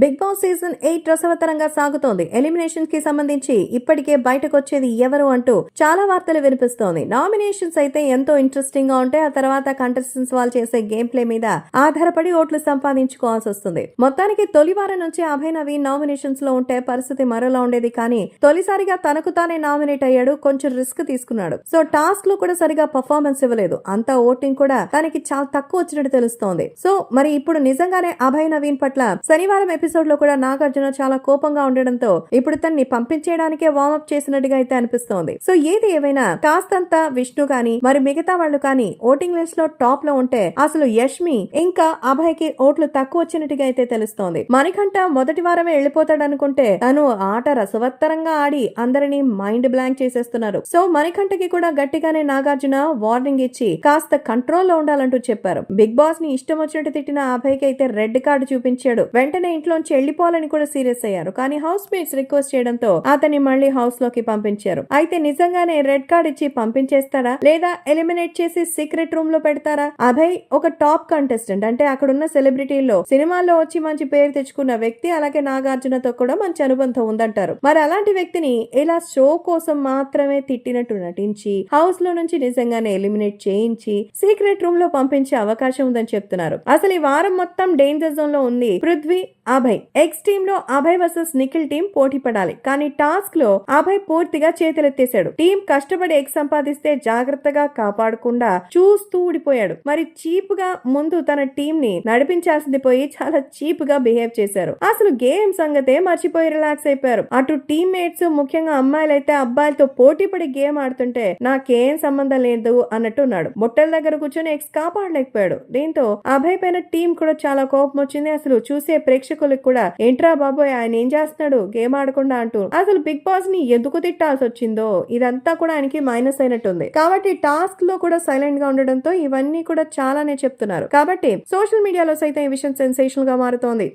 Big boss season eight రసవతరంగా సాగుతోంది. ఎలిమినేషన్కి సంబంధించి ఇప్పటికే బయటకు వచ్చేది ఎవరు అంటూ చాలా వార్తలు వినిపిస్తోంది. నామినేషన్స్ అయితే ఎంతో ఇంట్రెస్టింగ్గా ఉంటే ఆ తర్వాత కంటెస్టెంట్స్ వాళ్ళు చేసే గేమ్ ప్లే మీద ఆధారపడి ఓట్లు సంపాదించుకోవాల్సి వస్తుంది. మొత్తానికి తొలి వారం నుంచి అభయ్ నవీన్ నామినేషన్స్లో ఉంటే పరిస్థితి మరోలా ఉండేది. కానీ తొలిసారిగా తనకు తానే నామినేట్ అయ్యాడు. కొంచెం రిస్క్ తీసుకున్నాడు. సో టాస్క్లో కూడా సరిగా పర్ఫార్మెన్స్ ఇవ్వలేదు. అంతా ఓటింగ్ కూడా తనకి చాలా తక్కువ వచ్చినట్టు తెలుస్తోంది. సో మరి ఇప్పుడు నిజంగానే అభయ్ నవీన్ పట్ల శనివారం ఎపిసోడ్ ఎపిసోడ్లో కూడా నాగార్జున చాలా కోపంగా ఉండడంతో ఇప్పుడు తన్ని పంపించేయడానికే వార్మప్ చేసినట్టుగా అయితే అనిపిస్తోంది. సో ఏది ఏమైనా కాస్తంత విష్ణు గాని మరి మిగతా వాళ్ళు కానీ ఓటింగ్ లిస్ట్లో టాప్లో ఉంటే అసలు యష్మి ఇంకా అభయ్కి ఓట్లు తక్కువ వచ్చినట్టుగా అయితే తెలుస్తోంది. మణికంఠ మొదటి వారమే వెళ్ళిపోతాడు అనుకుంటే తను ఆట రసవత్తరంగా ఆడి అందరినీ మైండ్ బ్లాంక్ చేసేస్తున్నారు. సో మణికంఠకి కూడా గట్టిగానే నాగార్జున వార్నింగ్ ఇచ్చి కాస్త కంట్రోల్లో ఉండాలంటూ చెప్పారు. బిగ్ బాస్ని ఇష్టం వచ్చినట్టు తిట్టిన అభయ్కి అయితే రెడ్ కార్డు చూపించాడు. వెంటనే ఇంట్లో ఇంట్లోంచి వెళ్ళిపోవాలని కూడా సీరియస్ అయ్యారు. కానీ హౌస్ మేట్స్ రిక్వెస్ట్ చేయడంతో అతన్ని మళ్ళీ హౌస్లోకి పంపించారు. అయితే నిజంగానే రెడ్ కార్డ్ ఇచ్చి పంపించేస్తాడా? లేదా ఎలిమినేట్ చేసి సీక్రెట్ రూమ్లో పెడతారా? అభయ్ ఒక టాప్ కంటెస్టెంట్. అంటే అక్కడున్న సెలబ్రిటీల్లో సినిమాల్లో వచ్చి మంచి పేరు తెచ్చుకున్న వ్యక్తి అలాగే నాగార్జునతో కూడా మంచి అనుబంధం ఉందంటారు. మరి అలాంటి వ్యక్తిని ఇలా షో కోసం మాత్రమే తిట్టినట్టు నటించి హౌస్లో నుంచి నిజంగానే ఎలిమినేట్ చేయించి సీక్రెట్ రూమ్లో పంపించే అవకాశం ఉందని చెప్తున్నారు. అసలు ఈ వారం మొత్తం డేంజర్ జోన్లో ఉంది పృథ్వీ అభయ్. ఎక్స్ టీమ్లో అభయ్ వర్సెస్ నిఖిల్ టీం పోటీ పడాలి. కానీ టాస్క్లో అభయ్ పూర్తిగా చేతులెత్తేశాడు. టీం కష్టపడి ఎగ్ సంపాదిస్తే జాగ్రత్తగా కాపాడకుండా చూస్తూ ఊడిపోయాడు. మరి చీప్గా ముందు తన టీం ని నడిపించాల్సింది పోయి చాలా చీప్గా బిహేవ్ చేశారు. అసలు గేమ్ సంగతే మర్చిపోయి రిలాక్స్ అయిపోయారు. అటు టీమ్ మేట్స్ ముఖ్యంగా అమ్మాయిలైతే అబ్బాయిలతో పోటీ పడి గేమ్ ఆడుతుంటే నాకేం సంబంధం లేదు అన్నట్టు ఉన్నాడు. బొట్టల దగ్గర కూర్చొని ఎక్స్ కాపాడలేకపోయాడు. దీంతో అభయ్ పైన టీం కూడా చాలా కోపం వచ్చింది. అసలు చూసే ప్రేక్షకులు ప్రేక్షకులకు కూడా ఏంట్రా బాబోయ్ ఆయన ఏం చేస్తున్నాడు? గేమ్ ఆడకుండా అంటూ. అసలు బిగ్ బాస్ని ఎందుకు తిట్టాల్సి వచ్చిందో ఇదంతా కూడా ఆయనకి మైనస్ అయినట్టుంది. కాబట్టి టాస్క్లో కూడా సైలెంట్గా ఉండడంతో ఇవన్నీ కూడా చాలానే చెప్తున్నారు. కాబట్టి సోషల్ మీడియాలో సైతం ఈ విషయం సెన్సేషన్గా మారుతోంది.